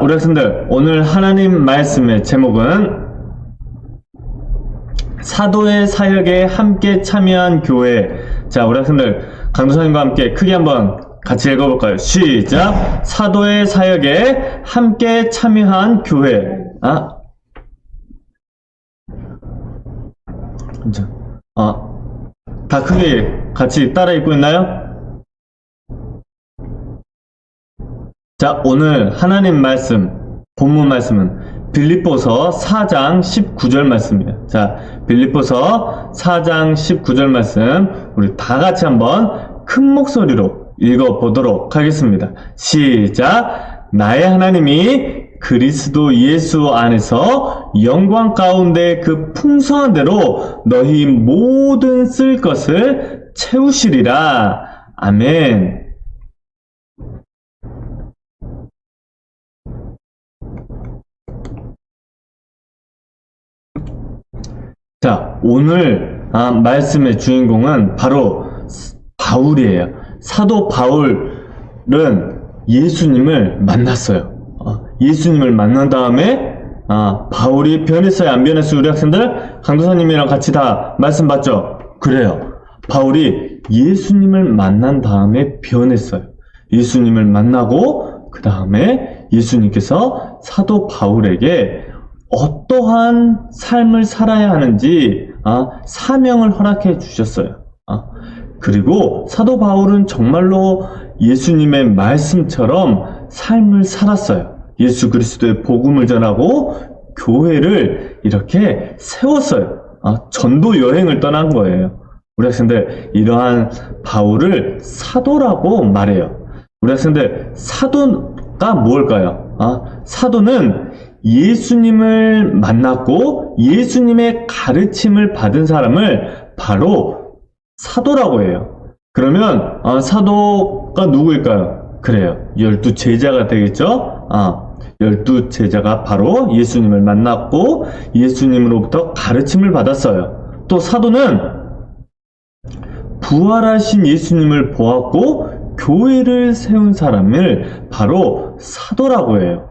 우리 학생들 오늘 하나님 말씀의 제목은 사도의 사역에 함께 참여한 교회. 자 우리 학생들 강도사님과 함께 크게 한번 같이 읽어볼까요? 시작! 사도의 사역에 함께 참여한 교회. 아. 자, 아, 다 크게 같이 따라 읽고 있나요? 자, 오늘 하나님 말씀, 본문 말씀은 빌립보서 4장 19절 말씀이에요. 자, 빌립보서 4장 19절 말씀, 우리 다 같이 한번 큰 목소리로 읽어보도록 하겠습니다. 시작! 나의 하나님이 그리스도 예수 안에서 영광 가운데 그 풍성한 대로 너희 모든 쓸 것을 채우시리라. 아멘. 자, 오늘 아, 말씀의 주인공은 바로 바울이에요. 사도 바울은 예수님을 만났어요. 어, 예수님을 만난 다음에 아, 바울이 변했어요, 안 변했어요, 우리 학생들? 강도사님이랑 같이 다 말씀 받죠? 그래요. 바울이 예수님을 만난 다음에 변했어요. 예수님을 만나고 그 다음에 예수님께서 사도 바울에게 어떠한 삶을 살아야 하는지 아, 사명을 허락해 주셨어요. 아, 그리고 사도 바울은 정말로 예수님의 말씀처럼 삶을 살았어요. 예수 그리스도의 복음을 전하고 교회를 이렇게 세웠어요. 아, 전도 여행을 떠난 거예요. 우리 학생들 이러한 바울을 사도라고 말해요. 우리 학생들 사도 가 뭘까요? 아, 사도는 예수님을 만났고 예수님의 가르침을 받은 사람을 바로 사도라고 해요. 그러면 아, 사도가 누구일까요? 그래요. 열두 제자가 되겠죠? 아, 열두 제자가 바로 예수님을 만났고 예수님으로부터 가르침을 받았어요. 또 사도는 부활하신 예수님을 보았고 교회를 세운 사람을 바로 사도라고 해요.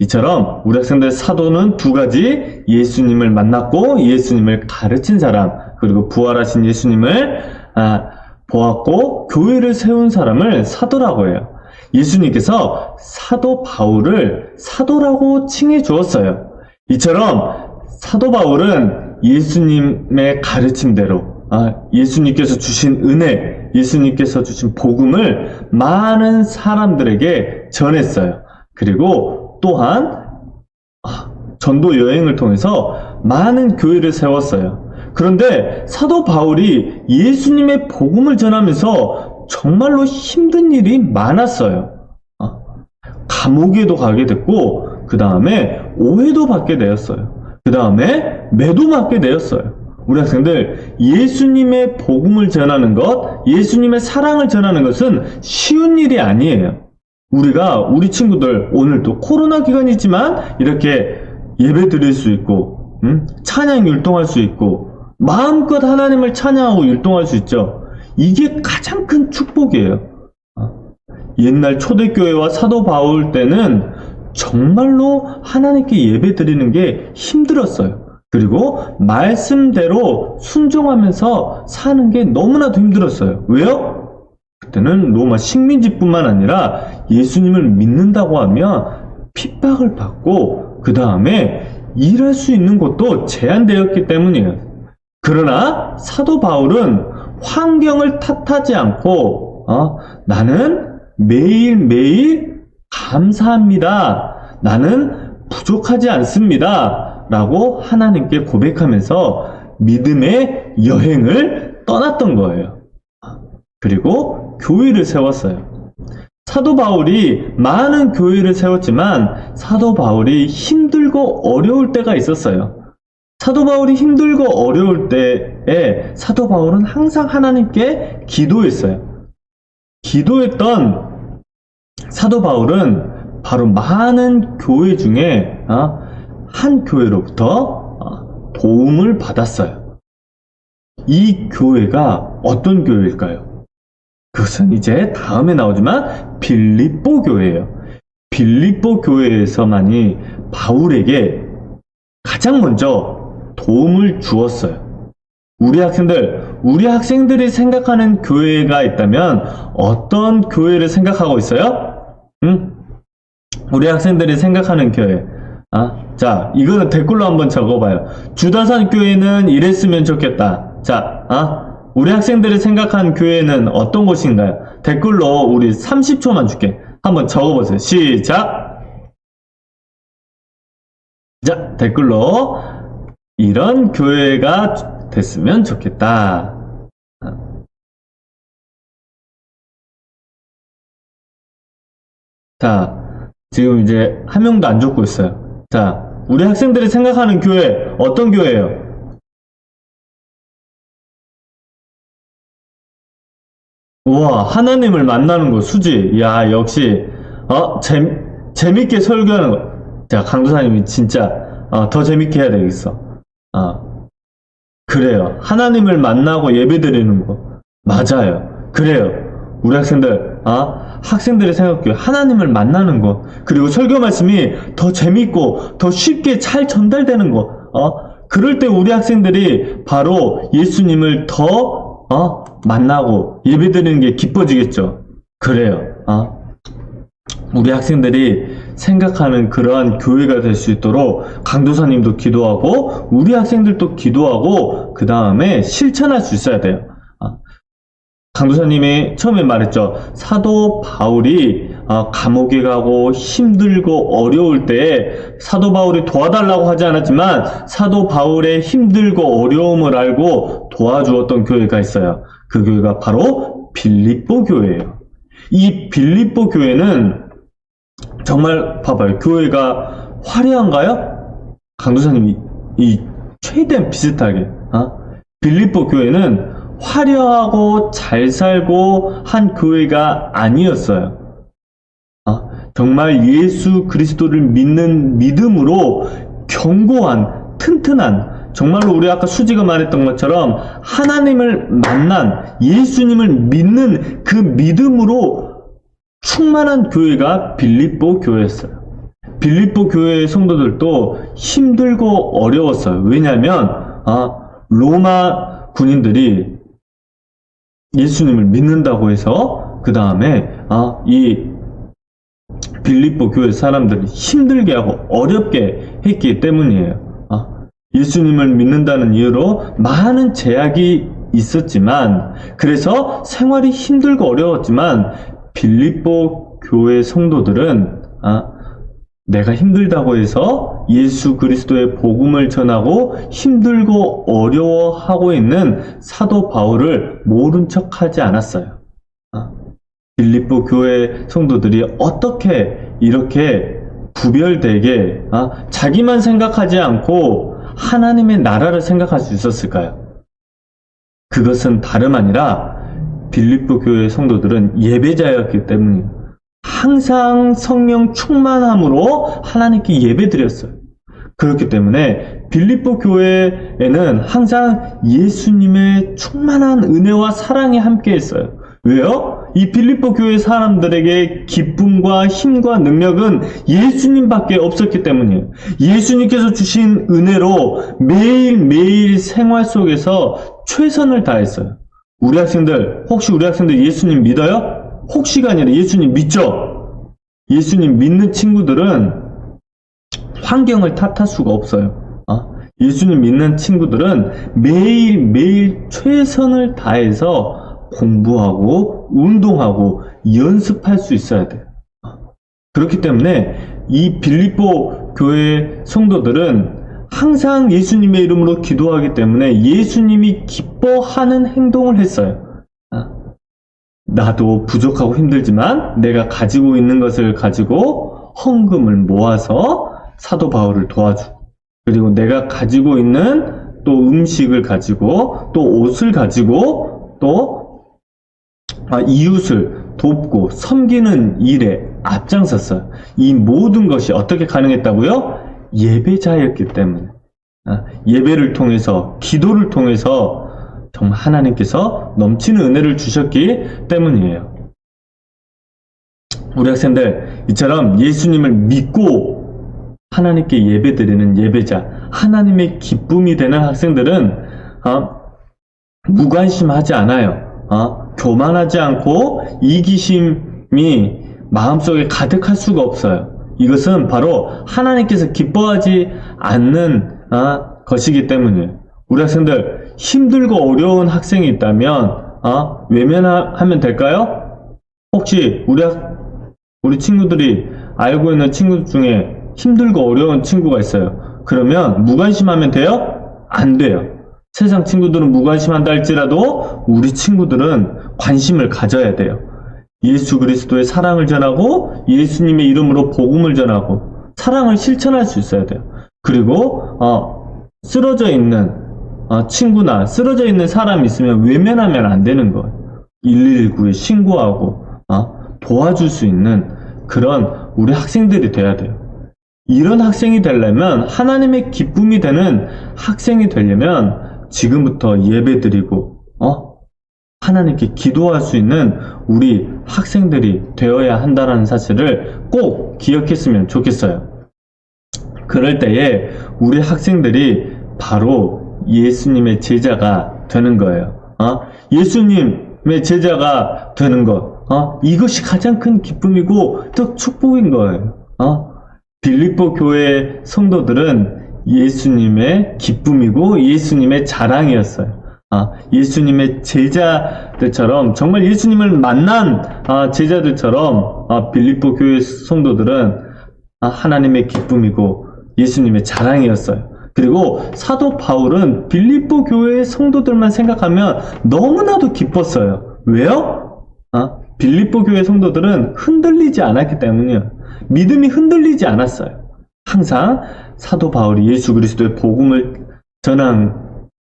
이처럼 우리 학생들 사도는 두 가지 예수님을 만났고 예수님을 가르친 사람 그리고 부활하신 예수님을 아, 보았고 교회를 세운 사람을 사도라고 해요. 예수님께서 사도 바울을 사도라고 칭해 주었어요. 이처럼 사도 바울은 예수님의 가르침대로 아, 예수님께서 주신 은혜, 예수님께서 주신 복음을 많은 사람들에게 전했어요. 그리고 또한 아, 전도 여행을 통해서 많은 교회를 세웠어요. 그런데 사도 바울이 예수님의 복음을 전하면서 정말로 힘든 일이 많았어요. 아, 감옥에도 가게 됐고, 그 다음에 오해도 받게 되었어요. 그 다음에 매도 맞게 되었어요. 우리 학생들, 예수님의 복음을 전하는 것, 예수님의 사랑을 전하는 것은 쉬운 일이 아니에요. 우리가, 우리 친구들, 오늘도 코로나 기간이지만, 이렇게 예배 드릴 수 있고, 음? 찬양 율동할 수 있고, 마음껏 하나님을 찬양하고 율동할 수 있죠. 이게 가장 큰 축복이에요. 아, 옛날 초대교회와 사도 바울 때는 정말로 하나님께 예배 드리는 게 힘들었어요. 그리고 말씀대로 순종하면서 사는 게 너무나도 힘들었어요. 왜요? 그때는 로마 식민지뿐만 아니라 예수님을 믿는다고 하면 핍박을 받고 그 다음에 일할 수 있는 곳도 제한되었기 때문이에요. 그러나 사도 바울은 환경을 탓하지 않고 어, 나는 매일매일 감사합니다. 나는 부족하지 않습니다. 라고 하나님께 고백하면서 믿음의 여행을 떠났던 거예요. 그리고 교회를 세웠어요. 사도 바울이 많은 교회를 세웠지만 사도 바울이 힘들고 어려울 때가 있었어요. 사도 바울이 힘들고 어려울 때에 사도 바울은 항상 하나님께 기도했어요. 기도했던 사도 바울은 바로 많은 교회 중에 어, 한 교회로부터 어, 도움을 받았어요. 이 교회가 어떤 교회일까요? 그것은 이제 다음에 나오지만 빌립보 교회예요. 빌립보 교회에서만이 바울에게 가장 먼저 도움을 주었어요. 우리 학생들, 우리 학생들이 생각하는 교회가 있다면 어떤 교회를 생각하고 있어요? 응? 우리 학생들이 생각하는 교회. 아, 자, 이거는 댓글로 한번 적어봐요. 주다산 교회는 이랬으면 좋겠다. 자, 아, 우리 학생들이 생각하는 교회는 어떤 곳인가요? 댓글로 우리 30초만 줄게. 한번 적어보세요. 시작! 자, 댓글로 이런 교회가 됐으면 좋겠다. 자, 지금 이제 한 명도 안 적고 있어요. 자, 우리 학생들이 생각하는 교회, 어떤 교회예요? 우와, 하나님을 만나는 거, 수지. 야, 역시, 어, 재, 재밌게 설교하는 거. 자, 강도사님이 진짜, 어, 더 재밌게 해야 되겠어. 어, 그래요. 하나님을 만나고 예배 드리는 거. 맞아요. 그래요. 우리 학생들, 아, 학생들의 생각교 하나님을 만나는 거. 그리고 설교 말씀이 더 재밌고, 더 쉽게 잘 전달되는 거. 어, 그럴 때 우리 학생들이 바로 예수님을 더, 어, 만나고 예배 드리는 게 기뻐지겠죠. 그래요. 어. 우리 학생들이 생각하는 그러한 교회가 될 수 있도록 강도사님도 기도하고 우리 학생들도 기도하고 그 다음에 실천할 수 있어야 돼요. 아, 강도사님이 처음에 말했죠. 사도 바울이 아, 감옥에 가고 힘들고 어려울 때 사도 바울이 도와달라고 하지 않았지만 사도 바울의 힘들고 어려움을 알고 도와주었던 교회가 있어요. 그 교회가 바로 빌립보 교회예요. 이 빌립보 교회는 정말 봐봐요. 교회가 화려한가요? 강도사님이 이 최대한 비슷하게 어? 빌립보 교회는 화려하고 잘 살고 한 교회가 아니었어요. 어? 정말 예수 그리스도를 믿는 믿음으로 견고한 튼튼한 정말로 우리 아까 수지가 말했던 것처럼 하나님을 만난 예수님을 믿는 그 믿음으로 충만한 교회가 빌립보 교회였어요. 빌립보 교회의 성도들도 힘들고 어려웠어요. 왜냐하면 아, 로마 군인들이 예수님을 믿는다고 해서 그 다음에 아, 이 빌립보 교회 사람들이 힘들게 하고 어렵게 했기 때문이에요. 아, 예수님을 믿는다는 이유로 많은 제약이 있었지만 그래서 생활이 힘들고 어려웠지만 빌립보 교회 성도들은 아, 내가 힘들다고 해서 예수 그리스도의 복음을 전하고 힘들고 어려워하고 있는 사도 바울을 모른 척 하지 않았어요. 아, 빌립보 교회 성도들이 어떻게 이렇게 구별되게 아, 자기만 생각하지 않고 하나님의 나라를 생각할 수 있었을까요? 그것은 다름 아니라 빌립보 교회 성도들은 예배자였기 때문이에요. 항상 성령 충만함으로 하나님께 예배드렸어요. 그렇기 때문에 빌립보 교회에는 항상 예수님의 충만한 은혜와 사랑이 함께 했어요. 왜요? 이 빌립보 교회 사람들에게 기쁨과 힘과 능력은 예수님밖에 없었기 때문이에요. 예수님께서 주신 은혜로 매일매일 생활 속에서 최선을 다했어요. 우리 학생들, 혹시 우리 학생들 예수님 믿어요? 혹시가 아니라 예수님 믿죠? 예수님 믿는 친구들은 환경을 탓할 수가 없어요. 어? 예수님 믿는 친구들은 매일매일 최선을 다해서 공부하고 운동하고 연습할 수 있어야 돼요. 어? 그렇기 때문에 이 빌립보 교회 성도들은 항상 예수님의 이름으로 기도하기 때문에 예수님이 기뻐하는 행동을 했어요. 아, 나도 부족하고 힘들지만 내가 가지고 있는 것을 가지고 헌금을 모아서 사도 바울을 도와주고 그리고 내가 가지고 있는 또 음식을 가지고 또 옷을 가지고 또 아, 이웃을 돕고 섬기는 일에 앞장섰어요. 이 모든 것이 어떻게 가능했다고요? 예배자였기 때문에 아, 예배를 통해서 기도를 통해서 정말 하나님께서 넘치는 은혜를 주셨기 때문이에요. 우리 학생들 이처럼 예수님을 믿고 하나님께 예배드리는 예배자, 하나님의 기쁨이 되는 학생들은 어, 무관심하지 않아요. 어, 교만하지 않고 이기심이 마음속에 가득할 수가 없어요. 이것은 바로 하나님께서 기뻐하지 않는 어, 것이기 때문이에요. 우리 학생들 힘들고 어려운 학생이 있다면 어, 외면하면 될까요? 혹시 우리 학, 우리 친구들이 알고 있는 친구 중에 힘들고 어려운 친구가 있어요. 그러면 무관심하면 돼요? 안 돼요. 세상 친구들은 무관심한다 할지라도 우리 친구들은 관심을 가져야 돼요. 예수 그리스도의 사랑을 전하고 예수님의 이름으로 복음을 전하고 사랑을 실천할 수 있어야 돼요. 그리고 어, 쓰러져 있는 어, 친구나 쓰러져 있는 사람이 있으면 외면하면 안 되는 거예요. 119에 신고하고 어, 도와줄 수 있는 그런 우리 학생들이 돼야 돼요. 이런 학생이 되려면 하나님의 기쁨이 되는 학생이 되려면 지금부터 예배드리고 어? 하나님께 기도할 수 있는 우리 학생들이 되어야 한다는 사실을 꼭 기억했으면 좋겠어요. 그럴 때에 우리 학생들이 바로 예수님의 제자가 되는 거예요. 어? 예수님의 제자가 되는 것. 어? 이것이 가장 큰 기쁨이고 또 축복인 거예요. 어? 빌립보 교회 성도들은 예수님의 기쁨이고 예수님의 자랑이었어요. 아, 예수님의 제자들처럼 정말 예수님을 만난 아, 제자들처럼 아, 빌립보 교회 성도들은 아, 하나님의 기쁨이고 예수님의 자랑이었어요. 그리고 사도 바울은 빌립보 교회의 성도들만 생각하면 너무나도 기뻤어요. 왜요? 아, 빌립보 교회 성도들은 흔들리지 않았기 때문이에요. 믿음이 흔들리지 않았어요. 항상 사도 바울이 예수 그리스도의 복음을 전한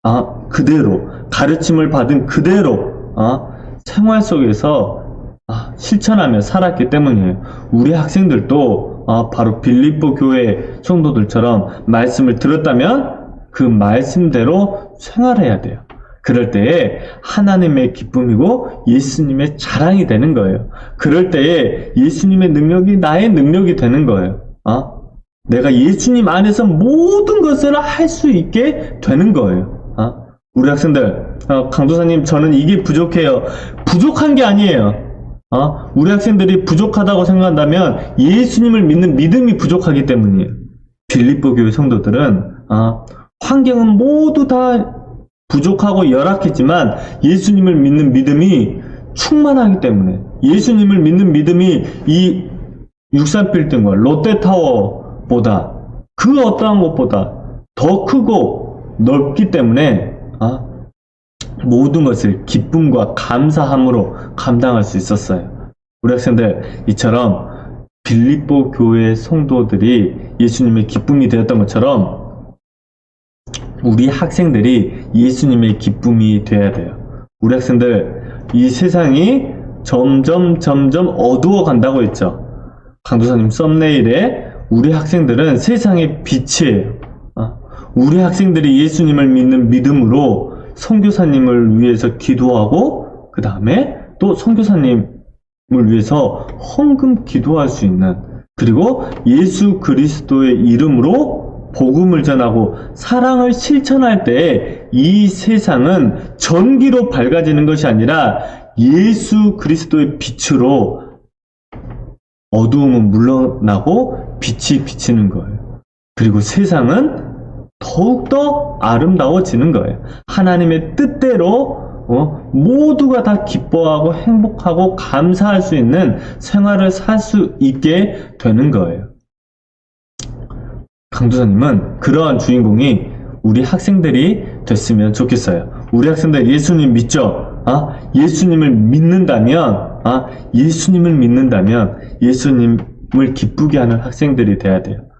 아, 그대로 가르침을 받은 그대로 아, 생활 속에서 아, 실천하며 살았기 때문이에요. 우리 학생들도 아, 바로 빌립보 교회 성도들처럼 말씀을 들었다면 그 말씀대로 생활해야 돼요. 그럴 때에 하나님의 기쁨이고 예수님의 자랑이 되는 거예요. 그럴 때에 예수님의 능력이 나의 능력이 되는 거예요. 어? 내가 예수님 안에서 모든 것을 할 수 있게 되는 거예요. 어? 우리 학생들, 어, 강도사님, 저는 이게 부족해요. 부족한 게 아니에요. 어? 우리 학생들이 부족하다고 생각한다면 예수님을 믿는 믿음이 부족하기 때문이에요. 빌립보 교회 성도들은 어, 환경은 모두 다 부족하고 열악했지만 예수님을 믿는 믿음이 충만하기 때문에 예수님을 믿는 믿음이 이 63빌딩과 롯데타워보다 그 어떠한 것보다 더 크고 넓기 때문에 아, 모든 것을 기쁨과 감사함으로 감당할 수 있었어요. 우리 학생들 이처럼 빌립보 교회 성도들이 예수님의 기쁨이 되었던 것처럼 우리 학생들이 예수님의 기쁨이 되어야 돼요. 우리 학생들 이 세상이 점점 점점 어두워 간다고 했죠. 강도사님 썸네일에 우리 학생들은 세상의 빛이에요. 어? 우리 학생들이 예수님을 믿는 믿음으로 선교사님을 위해서 기도하고 그 다음에 또 선교사님을 위해서 헌금 기도할 수 있는 그리고 예수 그리스도의 이름으로 복음을 전하고 사랑을 실천할 때 이 세상은 전기로 밝아지는 것이 아니라 예수 그리스도의 빛으로 어두움은 물러나고 빛이 비치는 거예요. 그리고 세상은 더욱더 아름다워지는 거예요. 하나님의 뜻대로 어, 모두가 다 기뻐하고 행복하고 감사할 수 있는 생활을 살 수 있게 되는 거예요. 강도사님은 그러한 주인공이 우리 학생들이 됐으면 좋겠어요. 우리 학생들 예수님 믿죠? 아, 예수님을 믿는다면, 아, 예수님을 믿는다면 예수님을 기쁘게 하는 학생들이 돼야 돼요.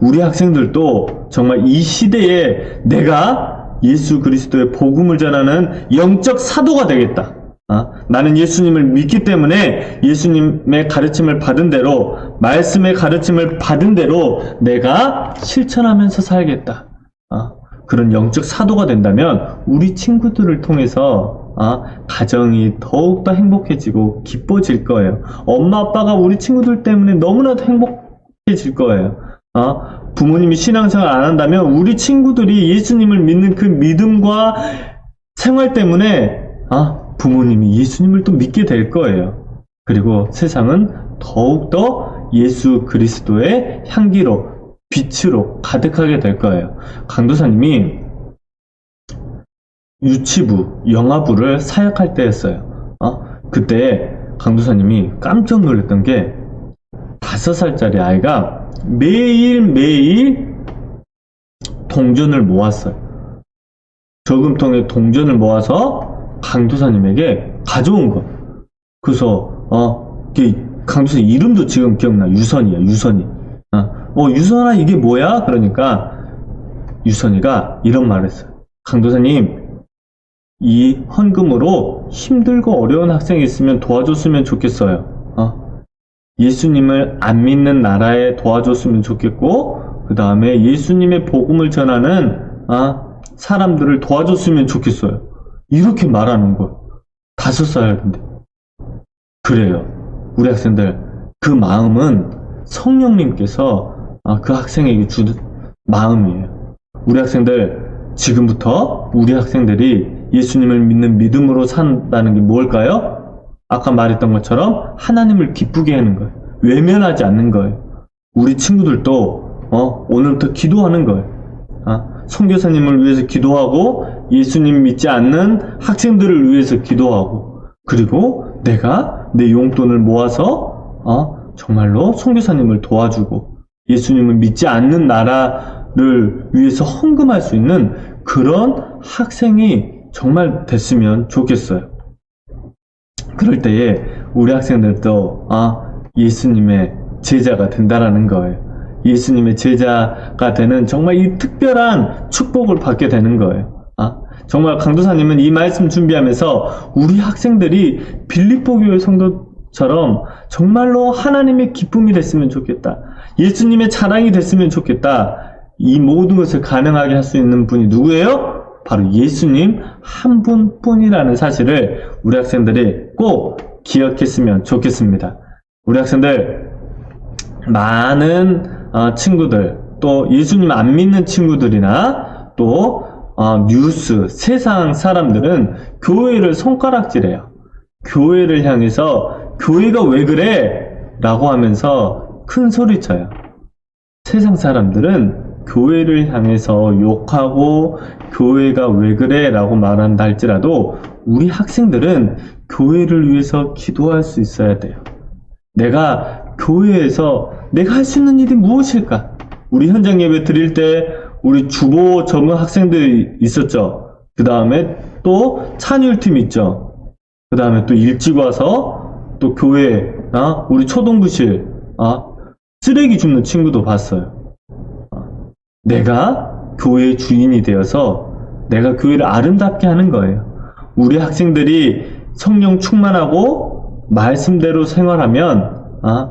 우리 학생들도 정말 이 시대에 내가 예수 그리스도의 복음을 전하는 영적 사도가 되겠다. 아, 나는 예수님을 믿기 때문에 예수님의 가르침을 받은 대로, 말씀의 가르침을 받은 대로 내가 실천하면서 살겠다. 아, 그런 영적 사도가 된다면 우리 친구들을 통해서 아, 가정이 더욱더 행복해지고 기뻐질 거예요. 엄마 아빠가 우리 친구들 때문에 너무나도 행복해질 거예요. 아, 부모님이 신앙생활 안 한다면 우리 친구들이 예수님을 믿는 그 믿음과 생활 때문에 아, 부모님이 예수님을 또 믿게 될 거예요. 그리고 세상은 더욱더 예수 그리스도의 향기로 빛으로 가득하게 될 거예요. 강도사님이 유치부, 영아부를 사역할 때였어요. 어? 그때 강도사님이 깜짝 놀랐던 게 다섯 살짜리 아이가 매일매일 동전을 모았어요. 저금통에 동전을 모아서 강도사님에게 가져온 거. 그래서 어, 이게 강도사님 이름도 지금 기억나. 유선이야, 유선이. 어, 어, 유선아 이게 뭐야? 그러니까 유선이가 이런 말을 했어요. 강도사님, 이 헌금으로 힘들고 어려운 학생이 있으면 도와줬으면 좋겠어요. 어? 예수님을 안 믿는 나라에 도와줬으면 좋겠고, 그 다음에 예수님의 복음을 전하는 아, 사람들을 도와줬으면 좋겠어요. 이렇게 말하는 거예요. 다섯 살인데. 그래요. 우리 학생들, 그 마음은 성령님께서 아, 그 학생에게 주는 마음이에요. 우리 학생들, 지금부터 우리 학생들이 예수님을 믿는 믿음으로 산다는 게 뭘까요? 아까 말했던 것처럼 하나님을 기쁘게 하는 거예요. 외면하지 않는 거예요. 우리 친구들도 어, 오늘부터 기도하는 거예요. 아, 선교사님을 위해서 기도하고 예수님 믿지 않는 학생들을 위해서 기도하고 그리고 내가 내 용돈을 모아서 어, 정말로 선교사님을 도와주고 예수님을 믿지 않는 나라를 위해서 헌금할 수 있는 그런 학생이 정말 됐으면 좋겠어요. 그럴 때에 우리 학생들도 아 예수님의 제자가 된다라는 거예요. 예수님의 제자가 되는 정말 이 특별한 축복을 받게 되는 거예요. 아 정말 강도사님은 이 말씀 준비하면서 우리 학생들이 빌립보 교회 성도처럼 정말로 하나님의 기쁨이 됐으면 좋겠다. 예수님의 자랑이 됐으면 좋겠다. 이 모든 것을 가능하게 할 수 있는 분이 누구예요? 바로 예수님 한 분뿐이라는 사실을 우리 학생들이 꼭 기억했으면 좋겠습니다. 우리 학생들 많은 어, 친구들 또 예수님 안 믿는 친구들이나 또 어, 뉴스 세상 사람들은 교회를 손가락질해요. 교회를 향해서 교회가 왜 그래? 라고 하면서 큰 소리쳐요. 세상 사람들은 교회를 향해서 욕하고 교회가 왜 그래? 라고 말한다 할지라도 우리 학생들은 교회를 위해서 기도할 수 있어야 돼요. 내가 교회에서 내가 할 수 있는 일이 무엇일까? 우리 현장 예배 드릴 때 우리 주보 전문 학생들이 있었죠. 그 다음에 또 찬율팀 있죠. 그 다음에 또 일찍 와서 또 교회, 아, 우리 초동부실, 아, 쓰레기 줍는 친구도 봤어요. 아, 내가 교회의 주인이 되어서 내가 교회를 아름답게 하는 거예요. 우리 학생들이 성령 충만하고 말씀대로 생활하면, 아,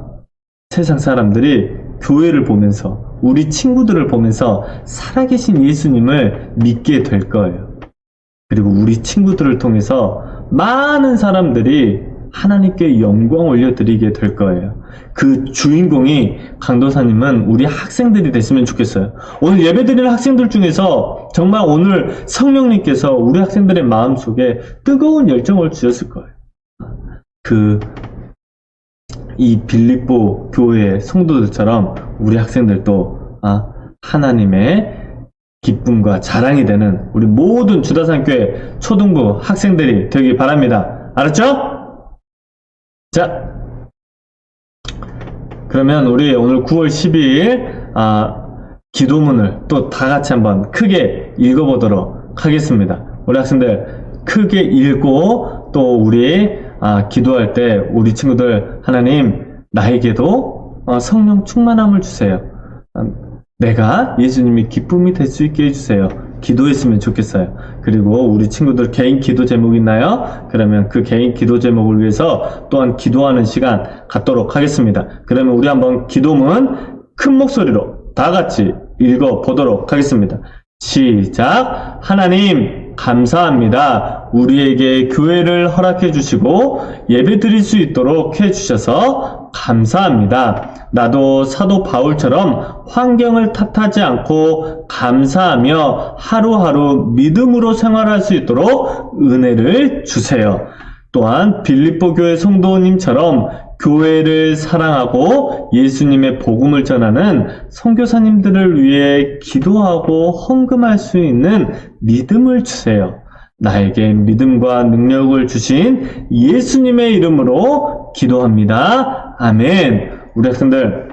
세상 사람들이 교회를 보면서 우리 친구들을 보면서 살아계신 예수님을 믿게 될 거예요. 그리고 우리 친구들을 통해서 많은 사람들이 하나님께 영광 올려드리게 될 거예요. 그 주인공이 강도사님은 우리 학생들이 됐으면 좋겠어요. 오늘 예배드리는 학생들 중에서 정말 오늘 성령님께서 우리 학생들의 마음 속에 뜨거운 열정을 주셨을 거예요. 그 이 빌립보 교회 성도들처럼 우리 학생들도 아, 하나님의 기쁨과 자랑이 되는 우리 모든 주다산교회 초등부 학생들이 되길 바랍니다. 알았죠? 자, 그러면 우리 오늘 9월 12일 아, 기도문을 또 다 같이 한번 크게 읽어보도록 하겠습니다. 우리 학생들 크게 읽고 또 우리 아, 기도할 때 우리 친구들 하나님 나에게도 어, 성령 충만함을 주세요. 아, 내가 예수님이 기쁨이 될 수 있게 해주세요. 기도했으면 좋겠어요. 그리고 우리 친구들 개인 기도 제목 있나요? 그러면 그 개인 기도 제목을 위해서 또한 기도하는 시간 갖도록 하겠습니다. 그러면 우리 한번 기도문 큰 목소리로 다 같이 읽어 보도록 하겠습니다. 시작. 하나님, 감사합니다. 우리에게 교회를 허락해 주시고 예배 드릴 수 있도록 해 주셔서 감사합니다. 나도 사도 바울처럼 환경을 탓하지 않고 감사하며 하루하루 믿음으로 생활할 수 있도록 은혜를 주세요. 또한 빌립보 교회 성도님처럼 교회를 사랑하고 예수님의 복음을 전하는 선교사님들을 위해 기도하고 헌금할 수 있는 믿음을 주세요. 나에게 믿음과 능력을 주신 예수님의 이름으로 기도합니다. 아멘. 우리 학생들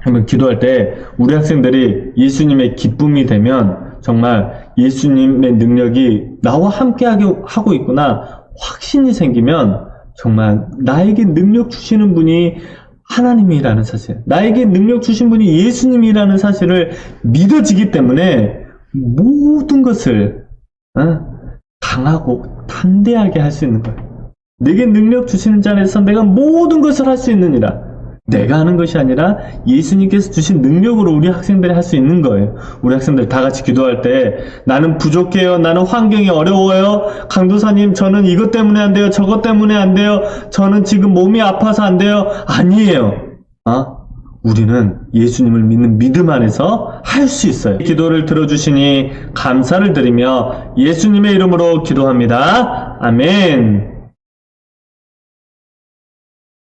한번 기도할 때 우리 학생들이 예수님의 기쁨이 되면 정말 예수님의 능력이 나와 함께하게 하고 있구나 확신이 생기면 정말 나에게 능력 주시는 분이 하나님이라는 사실, 나에게 능력 주신 분이 예수님이라는 사실을 믿어지기 때문에 모든 것을 어? 강하고 담대하게 할 수 있는 거예요. 내게 능력 주시는 자에서 내가 모든 것을 할 수 있느니라. 내가 하는 것이 아니라 예수님께서 주신 능력으로 우리 학생들이 할 수 있는 거예요. 우리 학생들 다 같이 기도할 때 나는 부족해요. 나는 환경이 어려워요. 강도사님 저는 이것 때문에 안 돼요. 저것 때문에 안 돼요. 저는 지금 몸이 아파서 안 돼요. 아니에요. 어? 우리는 예수님을 믿는 믿음 안에서 할 수 있어요. 기도를 들어주시니 감사를 드리며 예수님의 이름으로 기도합니다. 아멘.